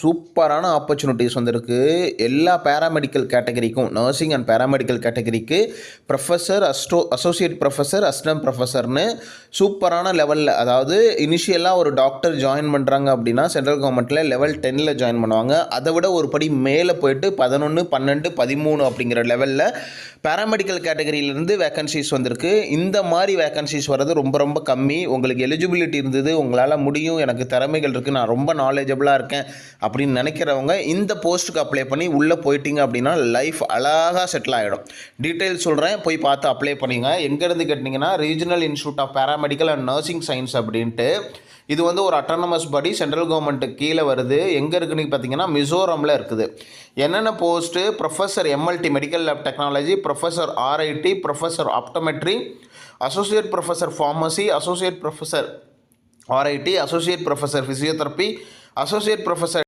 சூப்பரான ஆப்பர்ச்சுனிட்டிஸ் வந்திருக்கு. எல்லா பேராமெடிக்கல் கேட்டகரிக்கும் நர்சிங் அண்ட் பேராமெடிக்கல் கேட்டகரிக்கு professor assistant associate professor assistant ப்ரொஃபஸர்னு சூப்பரான லெவலில் அதாவது இனிஷியலாக ஒரு டாக்டர் ஜாயின் பண்ணுறாங்க அப்படின்னா சென்ட்ரல் கவர்மெண்ட்டில் லெவல் டென்னில் ஜாயின் பண்ணுவாங்க. அதை விட ஒரு படி மேலே போயிட்டு பதினொன்று பன்னெண்டு பதிமூணு அப்படிங்கிற லெவலில் பேராமெடிக்கல் கேட்டகரியிலேருந்து வேகன்சிஸ் வந்திருக்கு. இந்த மாதிரி வேகன்சிஸ் வர்றது ரொம்ப ரொம்ப கம்மி. உங்களுக்கு எலிஜிபிலிட்டி இருந்தது உங்களால் முடியும் எனக்கு திறமைகள் இருக்குது நான் ரொம்ப நாலேஜபிளாக இருக்கேன். அப்படின்னு நினைக்கிறவங்க இந்த போஸ்ட்டுக்கு அப்ளை பண்ணி உள்ளே போயிட்டீங்க அப்படின்னா லைஃப் அழகாக செட்டில் ஆகிடும் டீட்டெயில் சொல்கிறேன் போய் பார்த்து அப்ளை பண்ணிங்க. எங்கேருந்து கேட்டிங்கன்னா regional institute of paramedical and nursing science அப்படின்ட்டு. இது வந்து ஒரு அட்டானமஸ் படி சென்ட்ரல் கவர்மெண்ட்டுக்கு கீழே வருது. எங்கே இருக்குன்னு பார்த்தீங்கன்னா மிசோரமில் இருக்குது. என்னென்ன post professor MLT medical lab technology professor RIT professor optometry associate professor pharmacy associate professor RIT associate professor physiotherapy associate professor